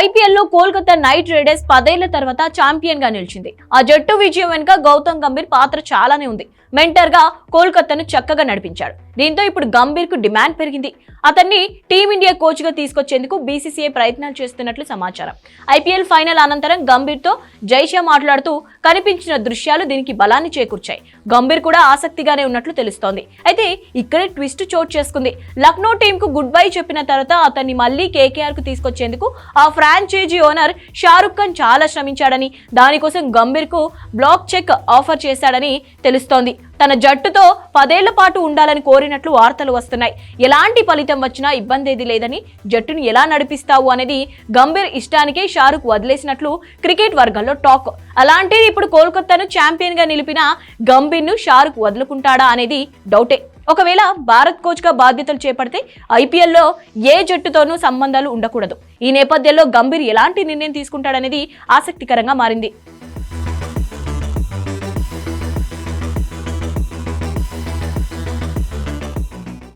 ఐపీఎల్లో Kolkata night riders పదేళ్ళ తర్వాత ఛాంపియన్గా నిలిచింది. ఆ జట్టు విజయం వెనుక గౌతమ్ గంభీర్ పాత్ర చాలానే ఉంది. మెంటర్గా కోల్కతాను చక్కగా నడిపించాడు. దీంతో ఇప్పుడు గంభీర్కు డిమాండ్ పెరిగింది. అతన్ని టీమిండియా కోచ్గా తీసుకొచ్చేందుకు బీసీసీఐ ప్రయత్నాలు చేస్తున్నట్లు సమాచారం. ఐపీఎల్ ఫైనల్ అనంతరం గంభీర్తో జైషా మాట్లాడుతూ కనిపించిన దృశ్యాలు దీనికి బలాన్ని చేకూర్చాయి. గంభీర్ కూడా ఆసక్తిగానే ఉన్నట్లు తెలుస్తోంది. అయితే ఇక్కడే ట్విస్ట్ చోటు చేసుకుంది. లక్నో టీం కు గుడ్ బై చెప్పిన తర్వాత అతన్ని మళ్ళీ కేకేఆర్కు తీసుకొచ్చేందుకు ఆ ఫ్రాంచైజీ ఓనర్ షారుఖ్ ఖాన్ చాలా శ్రమించాడని దానికోసం గంభీర్కు బ్లాక్ చెక్ ఆఫర్ చేశాడని తెలుస్తోంది. తన జట్టుతో పదేళ్ళ పాటు ఉండాలని కోరినట్లు వార్తలు వస్తున్నాయి. ఎలాంటి ఫలితం వచ్చినా ఇబ్బంది ఏది లేదని జట్టును ఎలా నడిపిస్తావు అనేది గంభీర్ ఇష్టానికే షారుఖ్ వదిలేసినట్లు క్రికెట్ వర్గాల్లో టాక్. అలాంటిది ఇప్పుడు కోల్కతాను ఛాంపియన్గా నిలిపిన గంభీర్ను షారుఖ్ వదులుకుంటాడా అనేది డౌటే. ఒకవేళ భారత్ కోచ్గా బాధ్యతలు చేపడితే ఐపీఎల్లో ఏ జట్టుతోనూ సంబంధాలు ఉండకూడదు. ఈ నేపథ్యంలో గంభీర్ ఎలాంటి నిర్ణయం తీసుకుంటాడనేది ఆసక్తికరంగా మారింది.